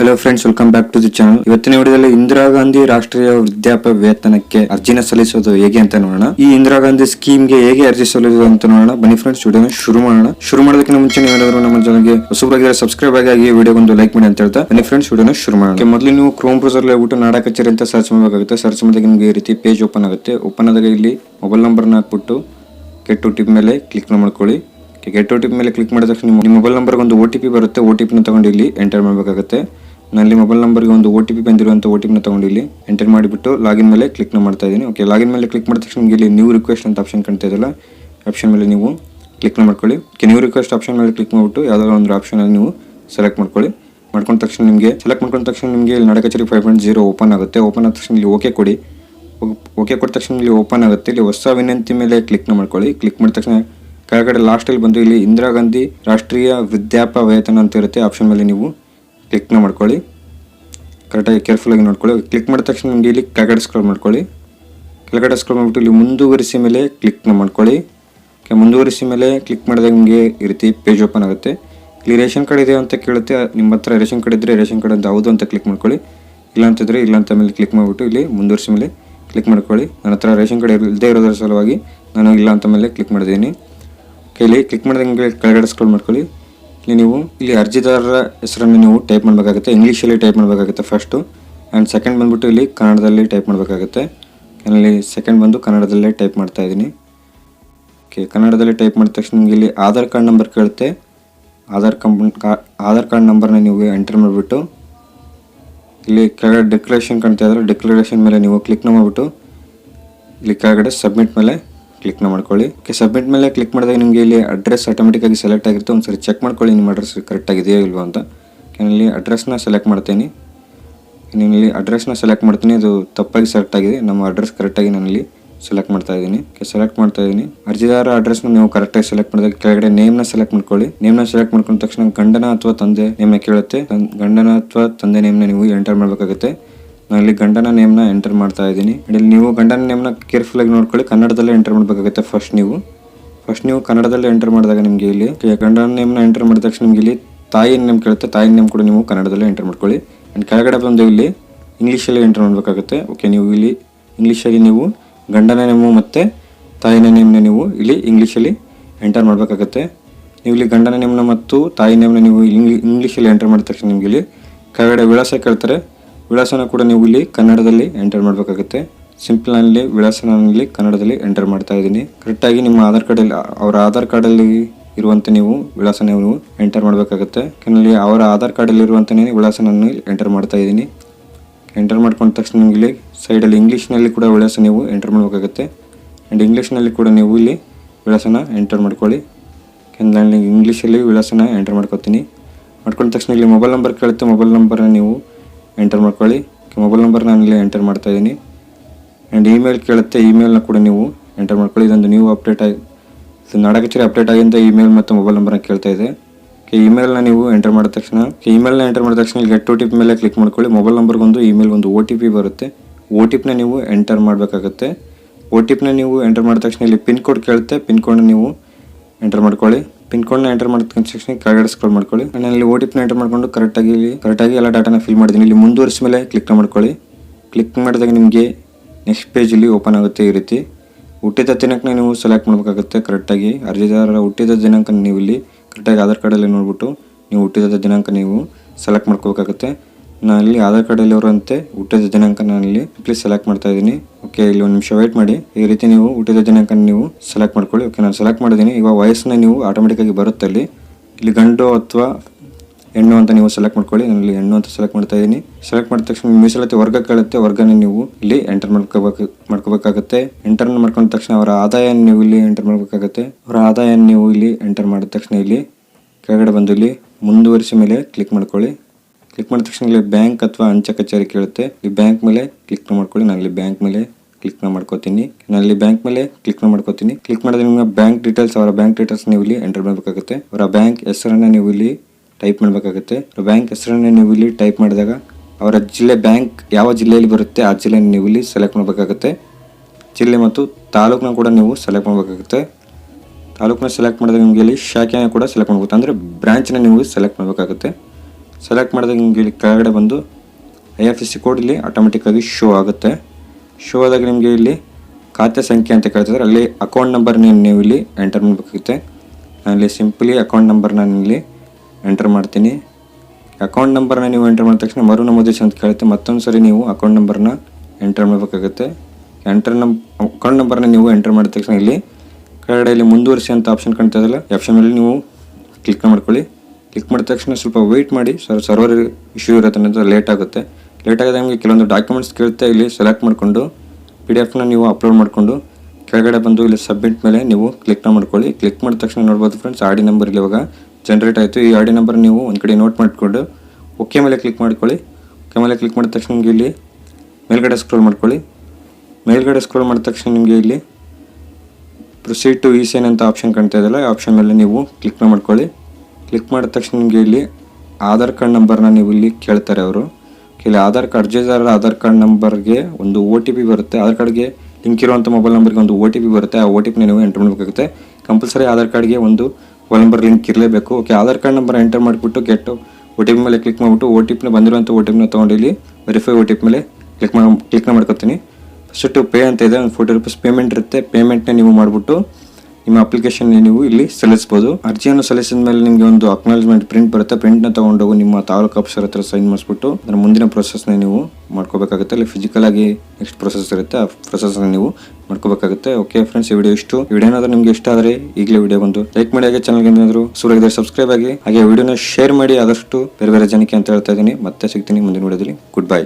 Hello friends welcome back to the channel ಇವತ್ತಿನ ವಿಡಿಯೋದಲ್ಲಿ ಇಂದಿರಾ ಗಾಂಧಿ ರಾಷ್ಟ್ರೀಯ ವೃದ್ಧಾಪ್ಯ ವೇತನಕ್ಕೆ ಅರ್ಜಿನ ಸಲ್ಲಿಸೋದು ಹೇಗೆ ಅಂತ ನೋಡೋಣ. ಈ ಇಂದಿರಾ ಗಾಂಧಿ ಸ್ಕೀಮ್ಗೆ ಹೇಗೆ ಅರ್ಜಿ ಸಲ್ಲಿಸೋದು ಅಂತ ನೋಡೋಣ. ಬನ್ನಿ ಫ್ರೆಂಡ್ಸ್ ವಿಡಿಯೋನ ಶುರು ಮಾಡೋಣ. ಶುರು ಮಾಡೋದಕ್ಕಿಂತ ಮುಂಚೆ ನೀವು ಏನಾದ್ರು ನಮ್ಮ ಚಾನಲ್ಗೆ ಹೊಸಬರಾಗಿದ್ರೆ ಸಬ್ಸ್ಕ್ರೈಬ್ ಆಗಿ ವಿಡಿಯೋಗೊಂದು ಲೈಕ್ ಮಾಡಿ ಅಂತ ಹೇಳ್ತಾ. ಬನ್ನಿ ಫ್ರೆಂಡ್ಸ್ ವಿಡಿಯೋನ ಶುರು ಮಾಡೋಣ. ಮೊದಲು ನೀವು ಕ್ರೋಮ್ ಬ್ರೌಸರ್ ಹೋಗ್ಬಿಟ್ಟು ನಾಡ ಕಚೇರಿ ಅಂತ ಸರ್ಚ್ ಮಾಡಬೇಕಾಗುತ್ತೆ. ಸರ್ಚ್ ಮಾಡಿದಾಗ ನಿಮಗೆ ಈ ರೀತಿ ಪೇಜ್ ಓಪನ್ ಆಗುತ್ತೆ. ಓಪನ್ ಆದಾಗ ಇಲ್ಲಿ ಮೊಬೈಲ್ ನಂಬರ್ನ ಹಾಕ್ಬಿಟ್ಟು ಕೆಟ್ಟು ಟಿಪ್ ಮೇಲೆ ಕ್ಲಿಕ್ ಮಾಡ್ಕೊಳ್ಳಿ. ಗೆಟ್ ಒ ಟಿ ಮೇಲೆ ಕ್ಲಿಕ್ ಮಾಡಿದ ತಕ್ಷಣ ನಿಮ್ಮ ಮೊಬೈಲ್ ನಂಬರ್ಗೆ ಒಂದು ಒ ಟಿ ಪಿ ಬರುತ್ತೆ. ಒ ಟಿ ಪಿನ ತಗೊಂಡು ಇಲ್ಲಿ ಎಂಟರ್ ಮಾಡಬೇಕಾಗುತ್ತೆ. ನಲ್ಲಿ ಮೊಬೈಲ್ ನಂಬರ್ಗೆ ಒಂದು ಒ ಟಿ ಪಿ ಬಂದಿರುವಂಥ ಒ ಟಿ ಪಿನ ತಗೊಂಡು ಇಲ್ಲಿ ಎಂಟರ್ ಮಾಡಿಬಿಟ್ಟು ಲಾಗಿನ್ ಮೇಲೆ ಕ್ಲಿಕ್ ಮಾಡ್ತಾ ಇದ್ದೀನಿ. ಓಕೆ ಲಾಗಿನ್ ಮೇಲೆ ಕ್ಲಿಕ್ ಮಾಡಿದ ತಕ್ಷಣ ನಿಮಗೆ ಇಲ್ಲಿ ನ್ಯೂ ರಿಕ್ವೆಸ್ಟ್ ಅಂತ ಆಪ್ಷನ್ ಕಾಣ್ತಾ ಇದೆಯಲ್ಲ ಆಪ್ಷನ್ ಮೇಲೆ ನೀವು ಕ್ಲಿಕ್ ಮಾಡ್ಕೊಳ್ಳಿ. ಓಕೆ ನ್ಯೂ ರಿಕ್ವೆಸ್ಟ್ ಆಪ್ಷನ್ ಮೇಲೆ ಕ್ಲಿಕ್ ಮಾಡಿಬಿಟ್ಟು ಯಾವುದಾದ್ರು ಒಂದು ಆಪ್ಷನ್ ನೀವು ಸೆಲೆಕ್ಟ್ ಮಾಡ್ಕೊಳ್ಳಿ. ಮಾಡ್ಕೊಂಡ ತಕ್ಷಣ ನಿಮಗೆ ಸೆಲೆಕ್ಟ್ ಮಾಡ್ಕೊಂಡ ತಕ್ಷಣ ನಿಮಗೆ ಇಲ್ಲಿ Nadakacheri five point zero open ಆಗುತ್ತೆ. ಓಪನ್ ಆದ ತಕ್ಷಣ ಇಲ್ಲಿ ಓಕೆ ಕೊಡಿ. ಓಕೆ ಕೊಟ್ಟ ತಕ್ಷಣ ಇಲ್ಲಿ ಓಪನ್ ಆಗುತ್ತೆ. ಇಲ್ಲಿ ಹೊಸ ವಿನಂತಿ ಮೇಲೆ ಕ್ಲಿಕ್ ಮಾಡ್ಕೊಳ್ಳಿ. ಕ್ಲಿಕ್ ಮಾಡಿದ ತಕ್ಷಣ ಕೆಳಗಡೆ ಲಾಸ್ಟಲ್ಲಿ ಬಂದು ಇಲ್ಲಿ ಇಂದಿರಾ ಗಾಂಧಿ ರಾಷ್ಟ್ರೀಯ ವೃದ್ಧಾಪ್ಯ ವೇತನ ಅಂತ ಇರುತ್ತೆ. ಆಪ್ಷನ್ ಮೇಲೆ ನೀವು ಕ್ಲಿಕ್ನ ಮಾಡ್ಕೊಳ್ಳಿ. ಕರೆಕ್ಟಾಗಿ ಕೇರ್ಫುಲ್ಲಾಗಿ ನೋಡ್ಕೊಳ್ಳಿ. ಕ್ಲಿಕ್ ಮಾಡಿದ ತಕ್ಷಣ ನಿಮಗೆ ಇಲ್ಲಿ ಕೆಳಗಡೆ ಸ್ಕ್ರೋಲ್ ಮಾಡ್ಕೊಳ್ಳಿ. ಕೆಳಗಡೆ ಸ್ಕ್ರೋಲ್ ಮಾಡಿಬಿಟ್ಟು ಇಲ್ಲಿ ಮುಂದುವರಿಸಿ ಮೇಲೆ ಕ್ಲಿಕ್ನ ಮಾಡ್ಕೊಳ್ಳಿ. ಓಕೆ ಮುಂದುವರಿಸಿ ಮೇಲೆ ಕ್ಲಿಕ್ ಮಾಡಿದಾಗ ನಿಮಗೆ ಈ ರೀತಿ ಪೇಜ್ ಓಪನ್ ಆಗುತ್ತೆ. ಇಲ್ಲಿ ರೇಷನ್ ಕಾರ್ಡ್ ಇದೆ ಅಂತ ಕೇಳುತ್ತೆ. ನಿಮ್ಮ ಹತ್ರ ರೇಷನ್ ಕಾರ್ಡ್ ಇದ್ದರೆ ರೇಷನ್ ಕಾರ್ಡ್ ಅಂತ ಹೌದು ಅಂತ ಕ್ಲಿಕ್ ಮಾಡ್ಕೊಳ್ಳಿ. ಇಲ್ಲ ಅಂತಿದ್ರೆ ಇಲ್ಲ ಅಂತ ಮೇಲೆ ಕ್ಲಿಕ್ ಮಾಡಿಬಿಟ್ಟು ಇಲ್ಲಿ ಮುಂದುವರಿಸಿ ಮೇಲೆ ಕ್ಲಿಕ್ ಮಾಡ್ಕೊಳ್ಳಿ. ನನ್ನ ಹತ್ರ ರೇಷನ್ ಕಾರ್ಡ್ ಇಲ್ಲದೇ ಇರೋದ್ರ ಸಲುವಾಗಿ ನಾನು ಇಲ್ಲ ಅಂತ ಮೇಲೆ ಕ್ಲಿಕ್ ಮಾಡಿದ್ದೀನಿ. ಓಕೆ ಇಲ್ಲಿ ಕ್ಲಿಕ್ ಮಾಡಿದ ನಿಮಗೆ ಕೆಳಗಡೆ ಸ್ಕ್ರೋಲ್ ಮಾಡ್ಕೊಳ್ಳಿ. ಇಲ್ಲಿ ನೀವು, ಇಲ್ಲಿ ಅರ್ಜಿದಾರರ ಹೆಸರನ್ನು ನೀವು ಟೈಪ್ ಮಾಡಬೇಕಾಗುತ್ತೆ. ಇಂಗ್ಲೀಷಲ್ಲಿ ಟೈಪ್ ಮಾಡಬೇಕಾಗುತ್ತೆ ಫಸ್ಟು ಆ್ಯಂಡ್ ಸೆಕೆಂಡ್ ಬಂದುಬಿಟ್ಟು ಇಲ್ಲಿ ಕನ್ನಡದಲ್ಲಿ ಟೈಪ್ ಮಾಡಬೇಕಾಗುತ್ತೆ. ಇಲ್ಲಿ ಸೆಕೆಂಡ್ ಬಂದು ಕನ್ನಡದಲ್ಲೇ ಟೈಪ್ ಮಾಡ್ತಾ ಇದ್ದೀನಿ. ಓಕೆ ಕನ್ನಡದಲ್ಲಿ ಟೈಪ್ ಮಾಡಿದ ತಕ್ಷಣ ನಿಮಗೆ ಇಲ್ಲಿ ಆಧಾರ್ ಕಾರ್ಡ್ ನಂಬರ್ ಕೇಳುತ್ತೆ. ಆಧಾರ್ ಕಂಪ್ ಆಧಾರ್ ಕಾರ್ಡ್ ನಂಬರ್ನ ನೀವು ಎಂಟರ್ ಮಾಡಿಬಿಟ್ಟು, ಇಲ್ಲಿ ಕೆಳಗಡೆ ಡೆಕ್ಲರೇಷನ್ ಕಾಣ್ತಾ ಇದ್ದಾರೆ ಡೆಕ್ಲರೇಷನ್ ಮೇಲೆ ನೀವು ಕ್ಲಿಕ್ನ ಮಾಡಿಬಿಟ್ಟು, ಇಲ್ಲಿ ಕೆಳಗಡೆ ಸಬ್ಮಿಟ್ ಮೇಲೆ ಕ್ಲಿಕ್ನ ಮಾಡ್ಕೊಳ್ಳಿ. ಓಕೆ ಸಬ್ಮಿಟ್ ಮೇಲೆ ಕ್ಲಿಕ್ ಮಾಡಿದಾಗ ನಿಮಗೆ ಇಲ್ಲಿ ಅಡ್ರೆಸ್ ಆಟೋಮೆಟಿಕ್ಕಾಗಿ ಸೆಲೆಕ್ಟ್ ಆಗಿರುತ್ತೆ. ಒಂದು ಸರಿ ಚೆಕ್ ಮಾಡ್ಕೊಳ್ಳಿ ನಿಮ್ಮ ಅಡ್ರೆಸ್ ಕರೆಕ್ಟ್ ಆಗಿದೆಯೋ ಇಲ್ವೋ ಅಂತ. ಇಲ್ಲಿ ಅಡ್ರೆಸ್ನ ಸೆಲೆಕ್ಟ್ ಮಾಡ್ತೀನಿ. ನಾನು ಇಲ್ಲಿ ಅಡ್ರೆಸ್ನ ಸೆಲೆಕ್ಟ್ ಮಾಡ್ತೀನಿ. ಅದು ತಪ್ಪಾಗಿ ಸೆಲೆಕ್ಟ್ ಆಗಿದೆ. ನಮ್ಮ ಅಡ್ರೆಸ್ ಕರೆಕ್ಟಾಗಿ ಇಲ್ಲಿ ಸೆಲೆಕ್ಟ್ ಮಾಡ್ತಾ ಇದ್ದೀನಿ. ಸೆಲೆಕ್ಟ್ ಮಾಡ್ತಾ ಇದ್ದೀನಿ. ಅರ್ಜಿದಾರ ಅಡ್ರೆಸ್ನ ನೀವು ಕರೆಕ್ಟಾಗಿ ಸೆಲೆಕ್ಟ್ ಮಾಡಿದಾಗ ಕೆಳಗಡೆ ನೇಮ್ನ ಸೆಲೆಕ್ಟ್ ಮಾಡ್ಕೊಳ್ಳಿ. ನೇಮ್ನ ಸೆಲೆಕ್ಟ್ ಮಾಡ್ಕೊಂಡ ತಕ್ಷಣ ಗಂಡನ ಅಥವಾ ತಂದೆ ನೇಮ್ನ ಕೇಳುತ್ತೆ. ಗಂಡನ ಅಥವಾ ತಂದೆ ನೇಮ್ನ ನೀವು ಎಂಟರ್ ಮಾಡಬೇಕಾಗುತ್ತೆ. ನಾನು ಇಲ್ಲಿ ಗಂಡನ ನೇಮ್ನ ಎಂಟರ್ ಮಾಡ್ತಾ ಇದ್ದೀನಿ. ಇಲ್ಲಿ ನೀವು ಗಂಡನ ನೇಮ್ನ ಕೇರ್ಫುಲ್ ಆಗಿ ನೋಡ್ಕೊಳ್ಳಿ. ಕನ್ನಡದಲ್ಲೇ ಎಂಟರ್ ಮಾಡಬೇಕಾಗುತ್ತೆ ಫಸ್ಟ್ ನೀವು. ಫಸ್ಟ್ ನೀವು ಕನ್ನಡದಲ್ಲೇ ಎಂಟರ್ ಮಾಡಿದಾಗ ನಿಮಗೆ ಇಲ್ಲಿ ಗಂಡನ ನೇಮ್ನ ಎಂಟರ್ ಮಾಡಿದ ತಕ್ಷಣ ನಿಮಗೆ ಇಲ್ಲಿ ತಾಯಿಯ ನೇಮ್ ಕೇಳುತ್ತೆ. ತಾಯಿನ ನೇಮ್ ಕೂಡ ನೀವು ಕನ್ನಡದಲ್ಲೇ ಎಂಟರ್ ಮಾಡ್ಕೊಳ್ಳಿ. ಆ್ಯಂಡ್ ಕೆಳಗಡೆ ಬಂದು ಇಲ್ಲಿ ಇಂಗ್ಲೀಷಲ್ಲೇ ಎಂಟರ್ ಮಾಡಬೇಕಾಗುತ್ತೆ. ಓಕೆ ನೀವು ಇಲ್ಲಿ ಇಂಗ್ಲೀಷಲ್ಲಿ ನೀವು ಗಂಡನ ನೇಮು ಮತ್ತು ತಾಯಿನ ನೇಮ್ನ ನೀವು ಇಲ್ಲಿ ಇಂಗ್ಲೀಷಲ್ಲಿ ಎಂಟರ್ ಮಾಡಬೇಕಾಗುತ್ತೆ. ನೀವು ಇಲ್ಲಿ ಗಂಡನ ನೇಮ್ನ ಮತ್ತು ತಾಯಿ ನೇಮ್ನ ನೀವು ಇಂಗ್ಲಿ- ಇಂಗ್ಲೀಷಲ್ಲಿ ಎಂಟರ್ ಮಾಡಿದ ತಕ್ಷಣ ನಿಮಗೆ ಇಲ್ಲಿ ಕೆಳಗಡೆ ವಿಳಾಸ ಕೇಳ್ತಾರೆ. ವಿಳಾಸನ ಕೂಡ ನೀವು ಇಲ್ಲಿ ಕನ್ನಡದಲ್ಲಿ ಎಂಟರ್ ಮಾಡಬೇಕಾಗುತ್ತೆ. ಸಿಂಪಲ್ ವಿಳಾಸನಲ್ಲಿ ಕನ್ನಡದಲ್ಲಿ ಎಂಟರ್ ಮಾಡ್ತಾ ಇದ್ದೀನಿ. ಕರೆಕ್ಟಾಗಿ ನಿಮ್ಮ ಆಧಾರ್ ಕಾರ್ಡಲ್ಲಿ ಅವರ ಆಧಾರ್ ಕಾರ್ಡಲ್ಲಿ ಇರುವಂತೆ ನೀವು ವಿಳಾಸನ ನೀವು ಎಂಟರ್ ಮಾಡಬೇಕಾಗುತ್ತೆ. ಇಲ್ಲಿ ಅವರ ಆಧಾರ್ ಕಾರ್ಡಲ್ಲಿ ಇರುವಂತೆ ವಿಳಾಸ ನಾನು ಎಂಟರ್ ಮಾಡ್ತಾ ಇದ್ದೀನಿ. ಎಂಟರ್ ಮಾಡ್ಕೊಂಡ ತಕ್ಷಣ ನಿಮಗೆ ಇಲ್ಲಿ ಸೈಡಲ್ಲಿ ಇಂಗ್ಲೀಷ್ನಲ್ಲಿ ಕೂಡ ವಿಳಾಸ ನೀವು ಎಂಟರ್ ಮಾಡಬೇಕಾಗುತ್ತೆ. ಆ್ಯಂಡ್ ಇಂಗ್ಲೀಷ್ನಲ್ಲಿ ಕೂಡ ನೀವು ಇಲ್ಲಿ ವಿಳಾಸನ ಎಂಟರ್ ಮಾಡ್ಕೊಳ್ಳಿ. ನಾನು ಇಂಗ್ಲೀಷಲ್ಲಿ ವಿಳಾಸನ ಎಂಟರ್ ಮಾಡ್ಕೊತೀನಿ. ಮಾಡ್ಕೊಂಡ ತಕ್ಷಣ ಇಲ್ಲಿ ಮೊಬೈಲ್ ನಂಬರ್ ಕೇಳುತ್ತೆ. ಮೊಬೈಲ್ ನಂಬರ್ನ ನೀವು ಎಂಟರ್ ಮಾಡ್ಕೊಳ್ಳಿ. ಮೊಬೈಲ್ ನಂಬರ್ ನಾನು ಇಲ್ಲಿ ಎಂಟರ್ ಮಾಡ್ತಾ ಇದ್ದೀನಿ. ಆ್ಯಂಡ್ ಇಮೇಲ್ ಕೇಳುತ್ತೆ ಇಮೇಲ್ನ ಕೂಡ ನೀವು ಎಂಟರ್ ಮಾಡ್ಕೊಳ್ಳಿ. ಇದೊಂದು ನ್ಯೂ ಅಪ್ಡೇಟ್ ಆಗಿ, ಇದು ನಾಡಕಚೇರಿ ಅಪ್ಡೇಟ್ ಆಗಿಂತ ಇಮೇಲ್ ಮತ್ತು ಮೊಬೈಲ್ ನಂಬರ್ನ ಕೇಳ್ತಾ ಇದೆ. ಇಮೇಲ್ನ ನೀವು ಎಂಟರ್ ಮಾಡಿದ ತಕ್ಷಣ ಇಮೇಲ್ನ ಎಂಟರ್ ಮಾಡಿದ ತಕ್ಷಣ ಇಲ್ಲಿ ಗೆಟ್ ಒ ಟಿ ಪಿ ಮೇಲೆ ಕ್ಲಿಕ್ ಮಾಡ್ಕೊಳ್ಳಿ. ಮೊಬೈಲ್ ನಂಬರ್ಗೊಂದು ಇಮೇಲ್ ಒಂದು ಒ ಟಿ ಪಿ ಬರುತ್ತೆ. ಓ ಟಿ ಪಿನ ನೀವು ಎಂಟರ್ ಮಾಡಬೇಕಾಗುತ್ತೆ. ಓ ಟಿ ಪಿನ ನೀವು ಎಂಟರ್ ಮಾಡಿದ ತಕ್ಷಣ ಇಲ್ಲಿ ಪಿನ್ ಕೋಡ್ ಕೇಳುತ್ತೆ. ಪಿನ್ ಕೋಡ್ನ ನೀವು ಎಂಟರ್ ಮಾಡ್ಕೊಳ್ಳಿ. ಪಿನ್ನ ಎಂಟರ್ ಮಾಡಿದ ತಕ್ಷಣ ಕೆಳಗಡೆ ಸ್ಕ್ರೋಲ್ ಮಾಡ್ಕೊಳ್ಳಿ. ನಾನು ಅಲ್ಲಿ ಒ ಟಿ ಪಿ ಎಂಟರ್ ಮಾಡ್ಕೊಂಡು ಕರೆಕ್ಟಾಗಿ ಇಲ್ಲಿ ಕರೆಕ್ಟಾಗಿ ಎಲ್ಲ ಡಾಟಾನ ಫಿಲ್ ಮಾಡಿದೀನಿ ಇಲ್ಲಿ ಮುಂದುವರಿಸ ಮೇಲೆ ಕ್ಲಿಕ್ ಮಾಡ್ಕೊಳ್ಳಿ. ಕ್ಲಿಕ್ ಮಾಡಿದಾಗ ನಿಮಗೆ ನೆಕ್ಸ್ಟ್ ಪೇಜಲ್ಲಿ ಓಪನ್ ಆಗುತ್ತೆ ಈ ರೀತಿ. ಹುಟ್ಟಿದ ದಿನಾಂಕನ ನೀವು ಸೆಲೆಕ್ಟ್ ಮಾಡಬೇಕಾಗುತ್ತೆ ಕರೆಕ್ಟಾಗಿ ಅರ್ಜಿದಾರರ ಹುಟ್ಟಿದ ದಿನಾಂಕ ನೀವು ಇಲ್ಲಿ ಕರೆಕ್ಟಾಗಿ ಆಧಾರ್ ಕಾರ್ಡಲ್ಲಿ ನೋಡ್ಬಿಟ್ಟು ನೀವು ಹುಟ್ಟಿದ ದಿನಾಂಕ ನೀವು ಸೆಲೆಕ್ಟ್ ಮಾಡ್ಕೋಬೇಕಾಗುತ್ತೆ. ನಾನು ಇಲ್ಲಿ ಆಧಾರ್ ಕಾರ್ಡಲ್ಲಿ ಇರುವಂತೆ ಹುಟ್ಟಿದ ದಿನಾಂಕ ನಾನು ಇಲ್ಲಿ ಪ್ಲೀಸ್ ಸೆಲೆಕ್ಟ್ ಮಾಡ್ತಾ ಇದ್ದೀನಿ. ಓಕೆ, ಇಲ್ಲಿ ಒಂದು ನಿಮಿಷ ವೇಟ್ ಮಾಡಿ. ಈ ರೀತಿ ನೀವು ಹುಟ್ಟಿದ ದಿನಾಂಕ ನೀವು ಸೆಲೆಕ್ಟ್ ಮಾಡ್ಕೊಳ್ಳಿ. ಓಕೆ ನಾನು ಸೆಲೆಕ್ಟ್ ಮಾಡಿದ್ದೀನಿ. ಇವಾಗ ವಯಸ್ಸನ್ನ ನೀವು ಆಟೋಮೆಟಿಕ್ಕಾಗಿ ಬರುತ್ತೆ ಅಲ್ಲಿ. ಇಲ್ಲಿ ಗಂಡು ಅಥವಾ ಹೆಣ್ಣು ಅಂತ ನೀವು ಸೆಲೆಕ್ಟ್ ಮಾಡ್ಕೊಳ್ಳಿ. ನಾನು ಇಲ್ಲಿ ಹೆಣ್ಣು ಅಂತ ಸೆಲೆಕ್ಟ್ ಮಾಡ್ತಾ ಇದ್ದೀನಿ. ಸೆಲೆಕ್ಟ್ ಮಾಡಿದ ತಕ್ಷಣ ಮೀಸಲಾತಿ ವರ್ಗ ಕೇಳುತ್ತೆ. ವರ್ಗನ ನೀವು ಇಲ್ಲಿ ಎಂಟರ್ ಮಾಡ್ಕೋಬೇಕು, ಮಾಡ್ಕೋಬೇಕಾಗುತ್ತೆ. ಎಂಟರ್ ಮಾಡ್ಕೊಂಡ ತಕ್ಷಣ ಅವರ ಆದಾಯ ನೀವು ಇಲ್ಲಿ ಎಂಟರ್ ಮಾಡಬೇಕಾಗುತ್ತೆ. ಅವರ ಆದಾಯ ನೀವು ಇಲ್ಲಿ ಎಂಟರ್ ಮಾಡಿದ ತಕ್ಷಣ ಇಲ್ಲಿ ಕೆಳಗಡೆ ಬಂದು ಇಲ್ಲಿ ಮುಂದುವರಿಸಿ ಮೇಲೆ ಕ್ಲಿಕ್ ಮಾಡ್ಕೊಳ್ಳಿ. ಕ್ಲಿಕ್ ಮಾಡಿದ ತಕ್ಷಣ ಇಲ್ಲಿ ಬ್ಯಾಂಕ್ ಅಥವಾ ಅಂಚೆ ಕಚೇರಿ ಕೇಳುತ್ತೆ. ಈ ಬ್ಯಾಂಕ್ ಮೇಲೆ ಕ್ಲಿಕ್ ಮಾಡ್ಕೊಳ್ಳಿ. ನಾನು ಇಲ್ಲಿ ಬ್ಯಾಂಕ್ ಮೇಲೆ ಕ್ಲಿಕ್ನ ಮಾಡ್ಕೋತೀನಿ. ನಾನು ಬ್ಯಾಂಕ್ ಮೇಲೆ ಕ್ಲಿಕ್ನ ಮಾಡ್ಕೋತೀನಿ. ಕ್ಲಿಕ್ ಮಾಡಿದ್ರೆ ನಿಮ್ಮ ಬ್ಯಾಂಕ್ ಡೀಟೇಲ್ಸ್ ಅವರ ಬ್ಯಾಂಕ್ ಡೀಟೇಲ್ಸ್ ನೀವು ಇಲ್ಲಿ ಎಂಟರ್ ಮಾಡಬೇಕಾಗುತ್ತೆ. ಅವರ ಬ್ಯಾಂಕ್ ಹೆಸರನ್ನ ನೀವು ಇಲ್ಲಿ ಟೈಪ್ ಮಾಡಬೇಕಾಗುತ್ತೆ. ಅವರ ಬ್ಯಾಂಕ್ ಹೆಸರನ್ನ ನೀವು ಇಲ್ಲಿ ಟೈಪ್ ಮಾಡಿದಾಗ ಅವರ ಜಿಲ್ಲೆ ಬ್ಯಾಂಕ್ ಯಾವ ಜಿಲ್ಲೆಯಲ್ಲಿ ಬರುತ್ತೆ, ಆ ಜಿಲ್ಲೆ ನೀವು ಇಲ್ಲಿ ಸೆಲೆಕ್ಟ್ ಮಾಡಬೇಕಾಗುತ್ತೆ. ಜಿಲ್ಲೆ ಮತ್ತು ತಾಲೂಕನ್ನ ಕೂಡ ನೀವು ಸೆಲೆಕ್ಟ್ ಮಾಡಬೇಕಾಗುತ್ತೆ. ತಾಲೂಕನ್ನ ಸೆಲೆಕ್ಟ್ ಮಾಡಿದಾಗ ನಿಮಗೆ ಇಲ್ಲಿ ಶಾಖೆಯನ್ನು ಕೂಡ ಸೆಲೆಕ್ಟ್ ಮಾಡಬೇಕು. ಅಂದರೆ ಬ್ರಾಂಚನ್ನ ನೀವು ಸೆಲೆಕ್ಟ್ ಮಾಡಬೇಕಾಗುತ್ತೆ. ಸೆಲೆಕ್ಟ್ ಮಾಡಿದಾಗ ನಿಮಗೆ ಇಲ್ಲಿ ಕೆಳಗಡೆ ಬಂದು I F S C code ಇಲ್ಲಿ ಆಟೋಮೆಟಿಕ್ಕಾಗಿ ಶೋ ಆಗುತ್ತೆ. ಶೋ ಆದಾಗ ನಿಮಗೆ ಇಲ್ಲಿ. ಖಾತೆ ಸಂಖ್ಯೆ ಅಂತ ಕೇಳ್ತಿದ್ರೆ. ಅಲ್ಲಿ ಅಕೌಂಟ್ ನಂಬರ್ನ ನೀವು ಇಲ್ಲಿ ಎಂಟರ್ ಮಾಡಬೇಕಾಗುತ್ತೆ. ನಾನಿಲ್ಲಿ ಸಿಂಪಲಿ ಅಕೌಂಟ್ ನಂಬರ್ ನಾನು ಇಲ್ಲಿ ಎಂಟರ್ ಮಾಡ್ತೀನಿ. ಅಕೌಂಟ್ ನಂಬರ್ನ ನೀವು ಎಂಟರ್ ಮಾಡಿದ ತಕ್ಷಣ ಮರು ನಮೂದಿಸಿ ಅಂತ ಕೇಳುತ್ತೆ. ಮತ್ತೊಂದು ಸರಿ ನೀವು ಅಕೌಂಟ್ ನಂಬರ್ನ ಎಂಟರ್ ಮಾಡಬೇಕಾಗುತ್ತೆ. ಎಂಟರ್ ನಂಬ್ ಅಕೌಂಟ್ ನಂಬರ್ನ ನೀವು ಎಂಟರ್ ಮಾಡಿದ ತಕ್ಷಣ ಇಲ್ಲಿ ಕೆಳಗಡೆ ಇಲ್ಲಿ ಮುಂದುವರಿಸಿ ಅಂತ ಆಪ್ಷನ್ ಕಾಣ್ತಾ ಇದೆಯಲ್ಲ ಆಪ್ಷನ್ ಮೇಲೆ ನೀವು ಕ್ಲಿಕ್ ಮಾಡ್ಕೊಳ್ಳಿ. ಕ್ಲಿಕ್ ಮಾಡಿದ ತಕ್ಷಣ ಸ್ವಲ್ಪ ವೆಯ್ಟ್ ಮಾಡಿ. ಸರ್ ಸರ್ವರ್ ಇಶ್ಯೂ ಇರುತ್ತೆ ಲೇಟ್ ಆಗುತ್ತೆ. ಲೇಟ್ ಆಗಿದೆ ನಿಮಗೆ ಕೆಲವೊಂದು ಡಾಕ್ಯುಮೆಂಟ್ಸ್ ಕೇಳುತ್ತೆ, ಇಲ್ಲಿ ಸೆಲೆಕ್ಟ್ ಮಾಡಿಕೊಂಡು ಪಿ ಡಿ ಎಫ್ನ ನೀವು ಅಪ್ಲೋಡ್ ಮಾಡಿಕೊಂಡು ಕೆಳಗಡೆ ಬಂದು ಇಲ್ಲಿ ಸಬ್ಮಿಟ್ ಮೇಲೆ ನೀವು ಕ್ಲಿಕ್ನ ಮಾಡ್ಕೊಳ್ಳಿ. ಕ್ಲಿಕ್ ಮಾಡಿದ ತಕ್ಷಣ ನೋಡ್ಬೋದು ಫ್ರೆಂಡ್ಸ್ ಆರ್ ಡಿ ನಂಬರ್ ಇಲ್ಲಿ ಇವಾಗ ಜನ್ರೇಟ್ ಆಯಿತು. ಈ ಆರ್ ಡಿ ನಂಬರ್ ನೀವು ಒಂದು ಕಡೆ ನೋಟ್ ಮಾಡಿಕೊಂಡು ಓಕೆ ಮೇಲೆ ಕ್ಲಿಕ್ ಮಾಡ್ಕೊಳ್ಳಿ. ಓಕೆ ಮೇಲೆ ಕ್ಲಿಕ್ ಮಾಡಿದ ತಕ್ಷಣ ನಿಮಗೆ ಇಲ್ಲಿ ಮೇಲ್ಗಡೆ ಸ್ಕ್ರೋಲ್ ಮಾಡ್ಕೊಳ್ಳಿ. ಮೇಲ್ಗಡೆ ಸ್ಕ್ರೋಲ್ ಮಾಡಿದ ತಕ್ಷಣ ನಿಮಗೆ ಇಲ್ಲಿ ಪ್ರೊಸೀಡ್ ಟು ಇ ಸೈನ್ ಅಂತ ಆಪ್ಷನ್ ಕಾಣ್ತಾ ಇದೆಯಲ್ಲ, ಈ ಆಪ್ಷನ್ ಮೇಲೆ ನೀವು ಕ್ಲಿಕ್ ಮಾಡ್ಕೊಳ್ಳಿ. ಕ್ಲಿಕ್ ಮಾಡಿದ ತಕ್ಷಣ ನಿಮಗೆ ಇಲ್ಲಿ ಆಧಾರ್ ಕಾರ್ಡ್ ನಂಬರ್ನ ನೀವು ಇಲ್ಲಿ ಕೇಳ್ತಾರೆ ಅವರು. ಇಲ್ಲಿ ಆಧಾರ್ ಕಾರ್ಡ್ ಅರ್ಜಿದಾರರ ಆಧಾರ್ ಕಾರ್ಡ್ ನಂಬರ್ಗೆ ಒಂದು ಒ ಟಿ ಪಿ ಬರುತ್ತೆ. ಆಧಾರ್ ಕಾರ್ಡ್ಗೆ ಲಿಂಕ್ ಇರುವಂಥ ಮೊಬೈಲ್ ನಂಬರ್ಗೆ ಒಂದು ಒ ಟಿ ಪಿ ಬರುತ್ತೆ. ಆ ಒ ಟಿ ಪಿನ ನೀವು ಎಂಟರ್ ಮಾಡಬೇಕಾಗುತ್ತೆ. ಕಂಪಲ್ಸರಿ ಆಧಾರ್ ಕಾರ್ಡ್ಗೆ ಒಂದು ಮೊಬೈಲ್ ನಂಬರ್ ಲಿಂಕ್ ಇರಲೇಬೇಕು. Okay Aadhaar card number enter ಮಾಡಿಬಿಟ್ಟು ಗೆಟ್ ಒ ಟಿ ಪಿ ಮೇಲೆ ಕ್ಲಿಕ್ ಮಾಡಿಬಿಟ್ಟು ಒ ಟಿ ಪಿನ ಬಂದಿರುವಂಥ ಒ ಟಿ ಪಿನ ತೊಗೊಂಡು ಇಲ್ಲಿ ವೆರಿಫೈ ಒ ಟಿ ಪಿ ಮೇಲೆ ಕ್ಲಿಕ್ ಮಾಡಿ ಕ್ಲಿಕ್ ಮಾಡ್ಕೊತೀನಿ. ಫಸ್ಟು ಪೇ ಅಂತ ಇದೆ. ಒಂದು ಫೋರ್ಟಿ ರುಪೀಸ್ ಪೇಮೆಂಟ್ ಇರುತ್ತೆ. ಪೇಮೆಂಟ್ನ ನೀವು ಮಾಡಿಬಿಟ್ಟು ನಿಮ್ಮ ಅಪ್ಲಿಕೇಶನ್ ನೀವು ಇಲ್ಲಿ ಸಲ್ಲಿಸಬಹುದು ಅರ್ಜಿಯನ್ನು ಸಲ್ಲಿಸಿದ ಮೇಲೆ ನಿಮಗೆ ಒಂದು ಅಕ್ನಾಲಜ್ಮೆಂಟ್ ಪ್ರಿಂಟ್ ಬರುತ್ತೆ. ಪ್ರಿಂಟ್ನ ತಗೊಂಡೋಗಿ ನಿಮ್ಮ ತಾಲೂಕು ಆಫೀಸರ್ ಹತ್ರ ಸೈನ್ ಮಾಡಿಸ್ಬಿಟ್ಟು ಅದರ ಮುಂದಿನ ಪ್ರೊಸೆಸ್ನ ನೀವು ಮಾಡ್ಕೋಬೇಕಾಗುತ್ತೆ. ಅಲ್ಲಿ ಫಿಸಿಕಲ್ ಆಗಿ ನೆಕ್ಸ್ಟ್ ಪ್ರೊಸೆಸ್ ಇರುತ್ತೆ. ಆ ಪ್ರೊಸೆಸ್ನ ನೀವು ಮಾಡ್ಕೋಬೇಕಾಗುತ್ತೆ. ಓಕೆ ಫ್ರೆಂಡ್ಸ್ ಈ ವಿಡಿಯೋ ಇಷ್ಟು. ವಿಡಿಯೋ ಏನಾದರೂ ನಿಮ್ಗೆ ಇಷ್ಟ ಆದರೆ ಈಗಲೇ ವಿಡಿಯೋ ಬಂದು ಲೈಕ್ ಮಾಡಿ. ಹಾಗೆ ಚಾನಲ್ಗೆ ಏನಾದರೂ ಸುರಾಗಿದ್ರೆ ಸಬ್ಸ್ಕ್ರೈಬ್ ಆಗಿ. ಹಾಗೆ ವಿಡಿಯೋನ ಶೇರ್ ಮಾಡಿ. ಆದಷ್ಟು ಬೇರೆ ಬೇರೆ ಜನಕ್ಕೆ ಅಂತ ಹೇಳ್ತಾ ಇದ್ದೀನಿ. ಮತ್ತೆ ಸಿಗ್ತೀನಿ ಮುಂದಿನ ವಿಡಿಯೋದಲ್ಲಿ ಗುಡ್ ಬೈ